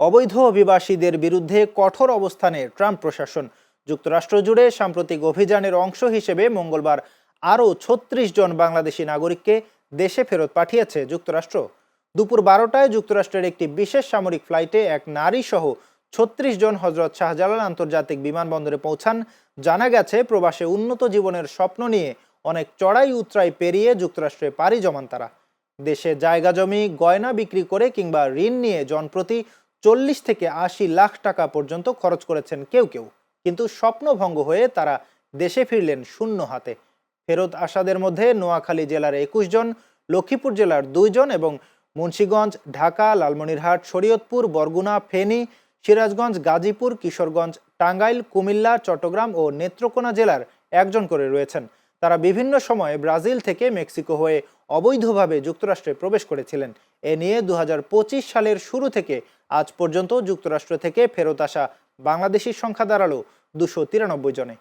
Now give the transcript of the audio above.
অবৈধ অভিবাসীদের বিরুদ্ধে কঠোর অবস্থানে ট্রাম্প প্রশাসন। যুক্তরাষ্ট্র জুড়ে সাম্প্রতিক অভিযানের অংশ হিসেবে মঙ্গলবার আরও ছত্রিশ জন বাংলাদেশি নাগরিককে দেশে ফেরত পাঠিয়েছে যুক্তরাষ্ট্র। দুপুর বারোটায় যুক্তরাষ্ট্রের একটি বিশেষ সামরিক ফ্লাইটে এক নারী সহ ছত্রিশ জন হজরত শাহজালাল আন্তর্জাতিক বিমানবন্দরে পৌঁছান। জানা গেছে, প্রবাসে উন্নত জীবনের স্বপ্ন নিয়ে অনেক চড়াই উতরাই পেরিয়ে যুক্তরাষ্ট্রে পাড়ি জমান তারা। দেশে জায়গা জমি, গয়না বিক্রি করে কিংবা ঋণ নিয়ে জনপ্রতি চল্লিশ থেকে আশি লাখ টাকা পর্যন্ত খরচ করেছেন কেউ কেউ। কিন্তু স্বপ্নভঙ্গ হয়ে তারা দেশে ফিরলেন শূন্য হাতে। ফেরত আসাদের মধ্যে নোয়াখালী জেলার একুশ জন, লক্ষ্মীপুর জেলার দুইজন এবং মুন্সীগঞ্জ, ঢাকা, লালমনিরহাট, শরীয়তপুর, বরগুনা, ফেনী, সিরাজগঞ্জ, গাজীপুর, কিশোরগঞ্জ, টাঙ্গাইল, কুমিল্লা, চট্টগ্রাম ও নেত্রকোনা জেলার একজন করে রয়েছেন। তারা বিভিন্ন সময়ে ব্রাজিল থেকে মেক্সিকো হয়ে অবৈধভাবে যুক্তরাষ্ট্রে প্রবেশ করেছিলেন। এ নিয়ে দু হাজার পঁচিশ সালের শুরু থেকে আজ পর্যন্ত যুক্তরাষ্ট্র থেকে ফেরত আসা বাংলাদেশির সংখ্যা দাঁড়াল দুশো তিরানব্বই জনে।